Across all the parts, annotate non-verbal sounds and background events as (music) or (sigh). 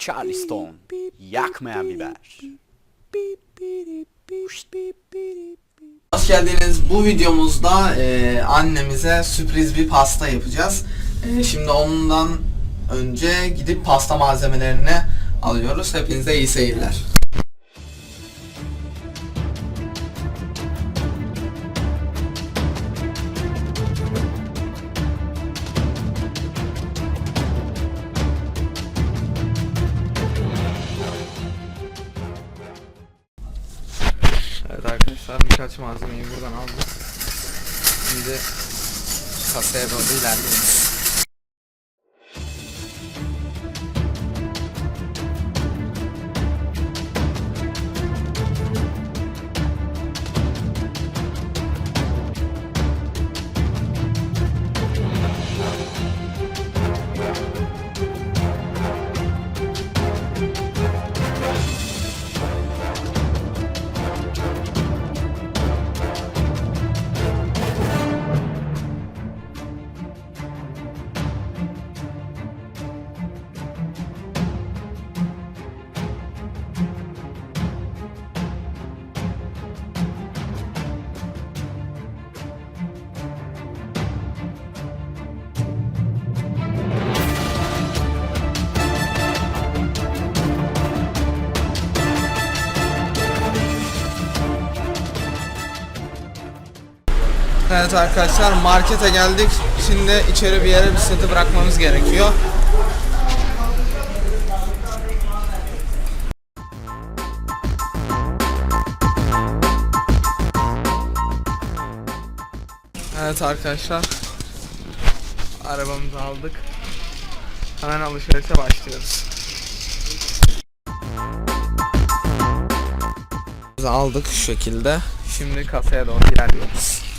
Charleston. Yakmayan biber. Hoş geldiniz. Bu videomuzda e, annemize sürpriz bir pasta yapacağız. E, şimdi ondan önce gidip pasta malzemelerini alıyoruz. Hepinize iyi seyirler. Evet arkadaşlar birkaç malzemeyi buradan aldık. Şimdi kasaya doğru ilerliyoruz. Evet arkadaşlar markete geldik. Şimdi içeri bir yere bisikleti bırakmamız gerekiyor. Evet arkadaşlar. Arabamızı aldık. Hemen alışverişe başlıyoruz. Aldık şu şekilde. Şimdi kasaya doğru ilerliyoruz.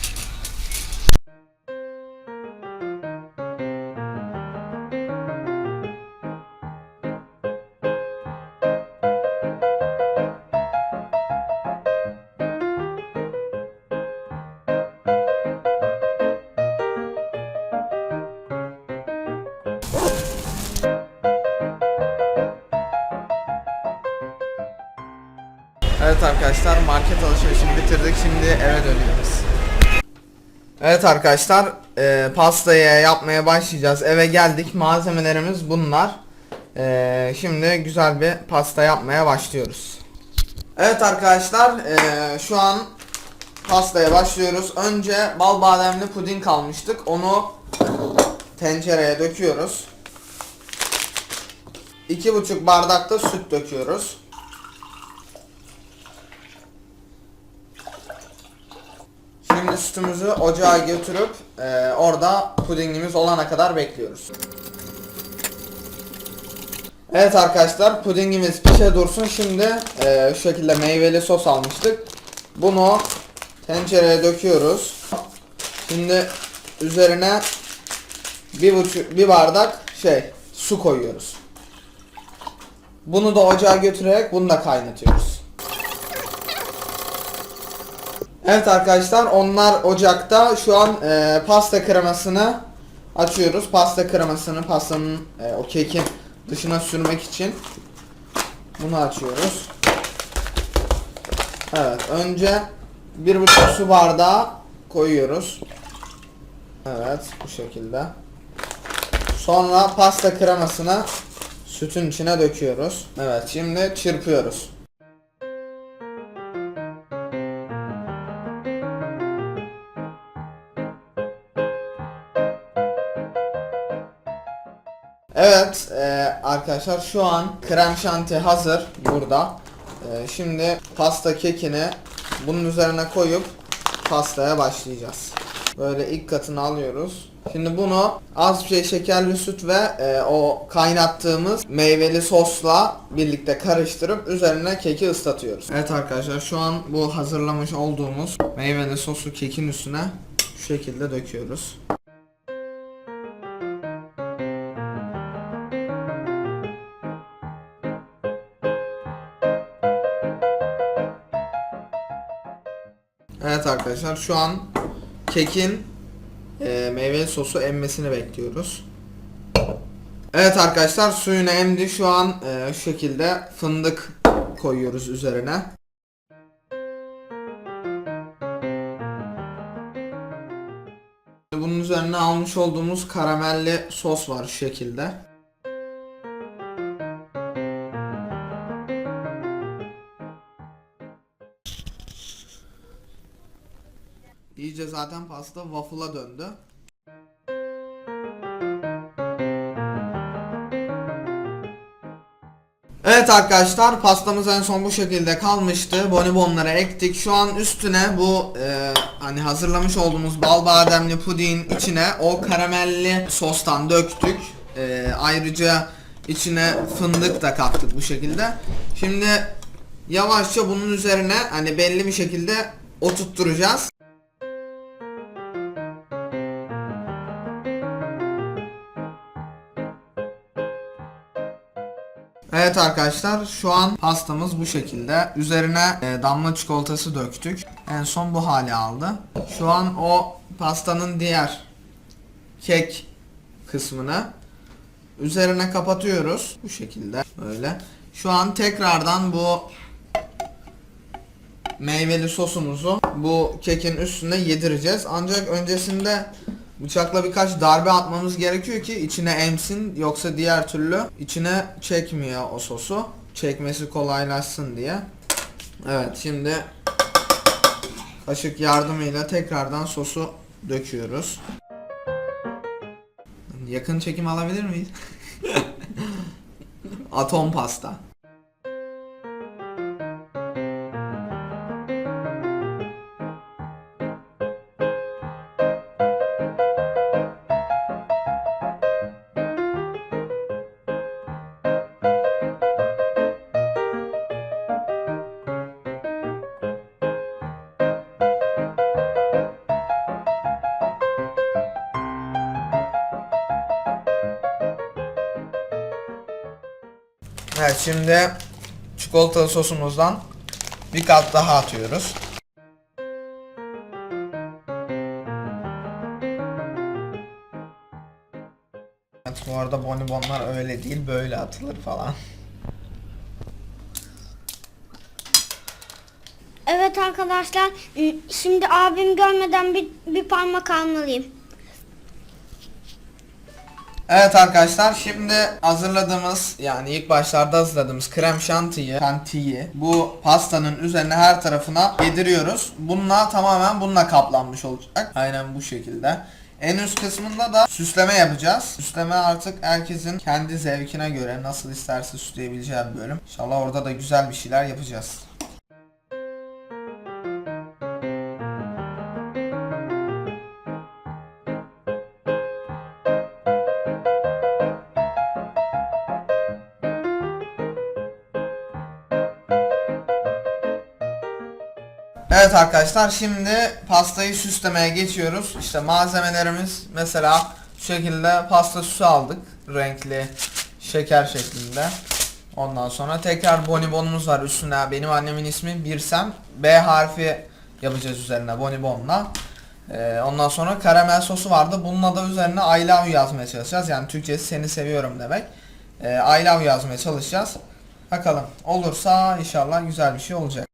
Evet arkadaşlar market alışverişini bitirdik. Şimdi eve dönüyoruz. Evet arkadaşlar e, pastayı yapmaya başlayacağız. Eve geldik. Malzemelerimiz bunlar. E, şimdi güzel bir pasta yapmaya başlıyoruz. Evet arkadaşlar e, şu an pastaya başlıyoruz. Önce bal bademli puding almıştık. Onu tencereye döküyoruz. 2,5 bardakta süt döküyoruz. Şimdi sütümüzü ocağa götürüp e, orada pudingimiz olana kadar bekliyoruz. Evet arkadaşlar pudingimiz pişe dursun. Şimdi e, şu şekilde meyveli sos almıştık. Bunu tencereye döküyoruz. Şimdi üzerine bir buçuk bir bardak şey su koyuyoruz. Bunu da ocağa götürerek bunu da kaynatıyoruz. Evet arkadaşlar onlar ocakta şu an e, pasta kremasını açıyoruz. Pasta kremasını pastanın e, o kekin dışına sürmek için bunu açıyoruz. Evet önce bir buçuk su bardağı koyuyoruz. Evet bu şekilde. Sonra pasta kremasını sütün içine döküyoruz. Evet şimdi çırpıyoruz. Evet e, arkadaşlar şu an krem şanti hazır burada. E, şimdi pasta kekini bunun üzerine koyup pastaya başlayacağız. Böyle ilk katını alıyoruz. Şimdi bunu az bir şey şekerli süt ve e, o kaynattığımız meyveli sosla birlikte karıştırıp üzerine keki ıslatıyoruz. Evet arkadaşlar şu an bu hazırlamış olduğumuz meyveli sosu kekin üstüne şu şekilde döküyoruz. Evet arkadaşlar şu an kekin e, meyveli sosu emmesini bekliyoruz. Evet arkadaşlar suyunu emdi şu an e, şu şekilde fındık koyuyoruz üzerine. Bunun üzerine almış olduğumuz karamelli sos var şu şekilde. Pasta waffle'a döndü. Evet arkadaşlar pastamız en son bu şekilde kalmıştı. Bonibonları ektik. Şu an üstüne bu e, hani hazırlamış olduğumuz bal bademli pudin içine o karamelli sostan döktük. E, ayrıca içine fındık da kattık bu şekilde. Şimdi yavaşça bunun üzerine hani belli bir şekilde oturtturacağız. Evet arkadaşlar şu an pastamız bu şekilde. Üzerine e, damla çikolatası döktük. En son bu hale aldı. Şu an o pastanın diğer kek kısmını üzerine kapatıyoruz. Bu şekilde böyle. Şu an tekrardan bu meyveli sosumuzu bu kekin üstüne yedireceğiz. Ancak öncesinde bıçakla birkaç darbe atmamız gerekiyor ki içine emsin yoksa diğer türlü içine çekmiyor o sosu. Çekmesi kolaylaşsın diye. Evet şimdi kaşık yardımıyla tekrardan sosu döküyoruz. Yakın çekim alabilir miyiz? (laughs) Atom pasta. Evet şimdi çikolatalı sosumuzdan bir kat daha atıyoruz. Evet bu arada bonibonlar öyle değil böyle atılır falan. Evet arkadaşlar şimdi abim görmeden bir, bir parmak almalıyım. Evet arkadaşlar şimdi hazırladığımız yani ilk başlarda hazırladığımız krem şantiyi, şantiyi bu pastanın üzerine her tarafına yediriyoruz. Bununla tamamen bununla kaplanmış olacak. Aynen bu şekilde. En üst kısmında da süsleme yapacağız. Süsleme artık herkesin kendi zevkine göre nasıl isterse süsleyebileceği bir bölüm. İnşallah orada da güzel bir şeyler yapacağız. Evet arkadaşlar şimdi pastayı süslemeye geçiyoruz. İşte malzemelerimiz mesela şu şekilde pasta süsü aldık. Renkli şeker şeklinde. Ondan sonra tekrar bonibonumuz var üstüne. Benim annemin ismi Birsem. B harfi yapacağız üzerine bonibonla. Ee, ondan sonra karamel sosu vardı. Bununla da üzerine I love you yazmaya çalışacağız. Yani Türkçesi seni seviyorum demek. Ee, I love you yazmaya çalışacağız. Bakalım olursa inşallah güzel bir şey olacak.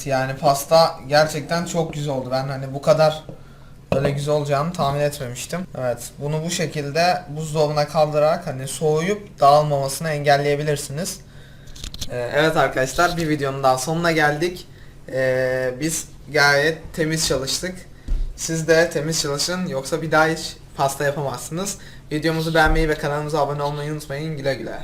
Evet yani pasta gerçekten çok güzel oldu. Ben hani bu kadar böyle güzel olacağını tahmin etmemiştim. Evet bunu bu şekilde buzdolabına kaldırarak hani soğuyup dağılmamasını engelleyebilirsiniz. Ee, evet arkadaşlar bir videonun daha sonuna geldik. Ee, biz gayet temiz çalıştık. Siz de temiz çalışın yoksa bir daha hiç pasta yapamazsınız. Videomuzu beğenmeyi ve kanalımıza abone olmayı unutmayın. Güle güle.